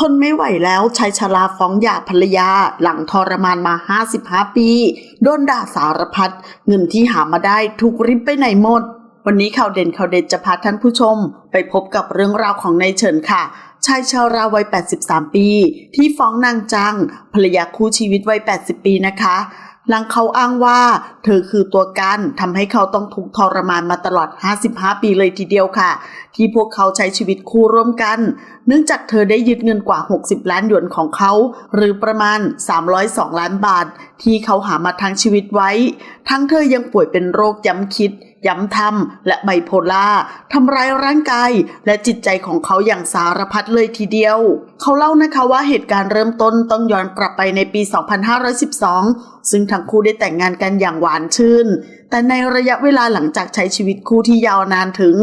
ทนไม่ไหวแล้วชายชราฟ้องหย่าภรรยา หลังทรมานมา 55 ปี โดนด่าสารพัดเงินที่หามาได้ถูกริบไปไหนหมด วันนี้ข่าวเด่นข่าวเด็ดจะพาท่านผู้ชม ไปพบกับเรื่องราวของนายเฉินค่ะชายชาวราวัย 83 ปี ที่ฟ้องนางจังภรรยาคู่ชีวิตวัย 80 ปีนะคะ หลังเขาอ้างว่า เธอคือตัวการทำให้เขาต้องทุกทรมานมาตลอด 55 ปีเลยทีเดียวค่ะ ที่พวกเขาใช้ชีวิตคู่ร่วมกัน เนื่องจากเธอได้ยึดเงินกว่า 60 ล้านหยวนของเขา หรือประมาณ 302 ล้านบาท ที่เขาหามาทั้งชีวิตไว้ ทั้งเธอยังป่วยเป็นโรคย้ำคิด ย้ำทำและไบโพล่าทำร้ายร่างกายและจิตใจของเขาอย่างสารพัดเลยทีเดียว เขาเล่านะคะว่าเหตุการณ์เริ่มต้นต้องย้อนกลับไปในปี 2512 ซึ่งทั้งคู่ได้แต่งงานกันอย่างหวานชื่น แต่ในระยะเวลาหลังจากใช้ชีวิตคู่ที่ยาวนานถึง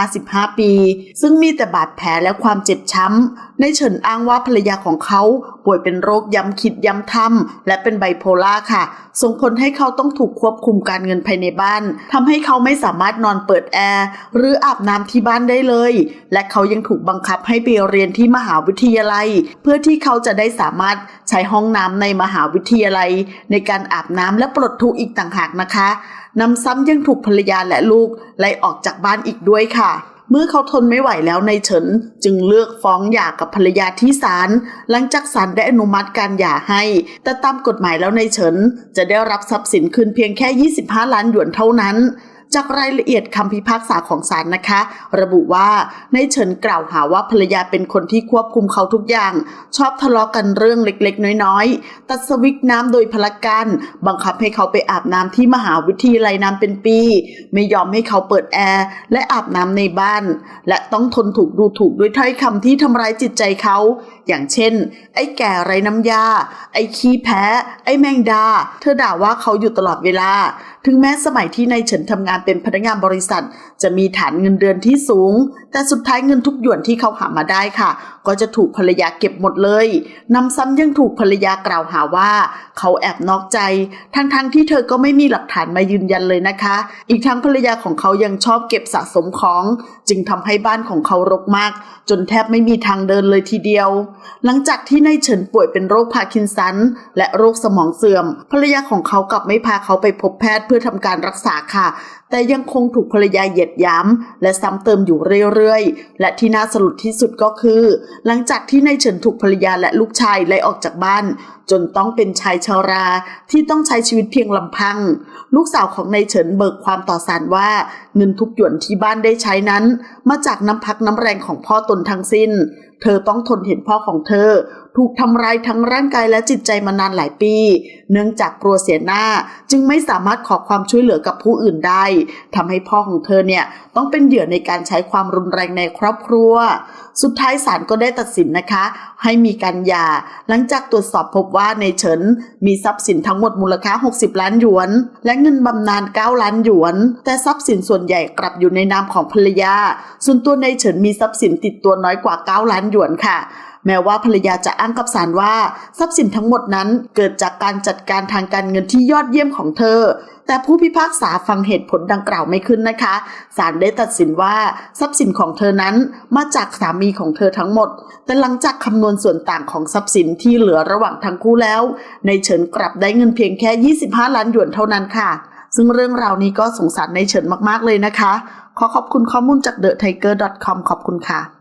55 ปี ซึ่งมีแต่บาดแผลและความเจ็บช้ำ ในเฉินอ้างว่าภรรยาของเขาป่วยเป็นโรคย้ำคิดย้ำทำและเป็นไบโพล่าค่ะ ส่งผลให้เขาต้องถูกควบคุมการเงินภายในบ้านทำให้เขาไม่สามารถนอนเปิดแอร์หรืออาบน้ำที่บ้านได้เลย และเขายังถูกบังคับให้ไปเรียนที่มหาวิทยาลัย เพื่อที่เขาจะได้สามารถใช้ห้องน้ำในมหาวิทยาลัย ในการอาบน้ำและปลดทุกข์อีกต่างหากนะคะ นำซ้ำยังถูกภรรยาและลูกไล่ออกจากบ้านอีกด้วยค่ะ เมื่อเขาทนไม่ไหวแล้วในเฉิน จึงเลือกฟ้องหย่ากับภรรยาที่ศาลหลังจากศาลได้อนุมัติการหย่าให้ แต่ตามกฎหมายแล้วในเฉิน จะได้รับทรัพย์สินคืนเพียงแค่ 25 ล้านหยวนเท่านั้น จากรายละเอียดคำพิพากษาของศาลนะคะ ระบุว่าในเฉินกล่าวหาว่าภรรยาเป็นคนที่ควบคุมเขาทุกอย่าง ชอบทะเลาะกันเรื่องเล็กๆ น้อยๆ ตัดสวิกน้ำโดยพละการบังคับให้เขาไปอาบน้ำที่มหาวิทยาลัยนานเป็นปี ไม่ยอมให้เขาเปิดแอร์และอาบน้ำในบ้าน และต้องทนถูกดูถูกด้วยถ้อยคำที่ทำร้ายจิตใจเขา อย่างเช่น ไอ้แก่ไรน้ำยา ไอ้ขี้แพ้ ไอ้แมงดา เธอด่าว่าเขาอยู่ตลอดเวลา ถึงแม้สมัยที่นายเฉินทำงานเป็นพนักงานบริษัท จะมีฐานเงินเดือนที่สูง แต่สุดท้ายเงินทุกหยวนที่เขาหามาได้ค่ะ ก็จะถูกภรรยาเก็บหมดเลยนำซ้ำยังถูกภรรยากล่าวหาว่า เขาแอบนอกใจ ทั้งๆทที่เธอก็ไม่มีหลักฐานมายืนยันเลยนะคะ อีกทั้งภรรยาของเขายังชอบเก็บสะสมของ จึงทำให้บ้านของเขารกมาก จนแทบไม่มีทางเดินเลยทีเดียวหลังจากที่นายเฉินป่วยเป็นโรคพาร์กินสัน และโรคสมองเสื่อม ภรรยาของเขากลับไม่พาเขาไปพบแพทย์เพื่อทำการรักษาค่ะ แต่ยังคงถูกภรรยาเหยียดย้ำและซ้ำเติมอยู่เรื่อยๆ และที่น่าสลดที่สุดก็คือ หลังจากที่นายเฉินถูกภรรยาและลูกชายไล่ออกจากบ้าน จนต้องเป็นชายชาราที่ต้องใช้ชีวิตเพียงลำพัง ลูกสาวของนายเฉินเบิกความต่อศาลว่าเงินทุกหยวนที่บ้านได้ใช้นั้น มาจากน้ำพักน้ำแรงของพ่อตนทั้งสิ้น เธอต้องทนเห็นพ่อของเธอ ถูกทำร้ายทั้งร่างกายและจิตใจมานานหลายปี เนื่องจากกลัวเสียหน้าจึงไม่สามารถขอความช่วยเหลือกับผู้อื่นได้ทำให้พ่อของเธอเนี่ยต้องเป็นเหยื่อในการใช้ความรุนแรงในครอบครัว สุดท้ายศาลก็ได้ตัดสินนะคะ ให้มีการหย่า หลังจากตรวจสอบพบว่าในเฉินมีทรัพย์สินทั้งหมดมูลค่า 60 ล้านหยวน และเงินบำนาญ 9 ล้านหยวน แต่ทรัพย์สินส่วนใหญ่กลับอยู่ในนามของภรรยา ส่วนตัวในเฉินมีทรัพย์สินติดตัวน้อยกว่า 9 ล้านหยวนค่ะแม้ว่าภรรยาจะอ้างกับศาลว่า ทรัพย์สินทั้งหมดนั้นเกิดจากการจัดการทางการเงินที่ยอดเยี่ยมของเธอ แต่ผู้พิพากษาฟังเหตุผลดังกล่าวไม่ขึ้นนะคะ ศาลได้ตัดสินว่าทรัพย์สินของเธอนั้นมาจากสามีของเธอทั้งหมด แต่หลังจากคำนวณส่วนต่างของทรัพย์สินที่เหลือระหว่างทั้งคู่แล้ว ในเฉินกลับได้เงินเพียงแค่ 25 ล้านหยวนเท่านั้นค่ะ ซึ่งเรื่องราวนี้ก็สงสารในเฉินมากๆเลยนะคะ ขอขอบคุณข้อมูลจาก TheTiger.com ขอบคุณค่ะ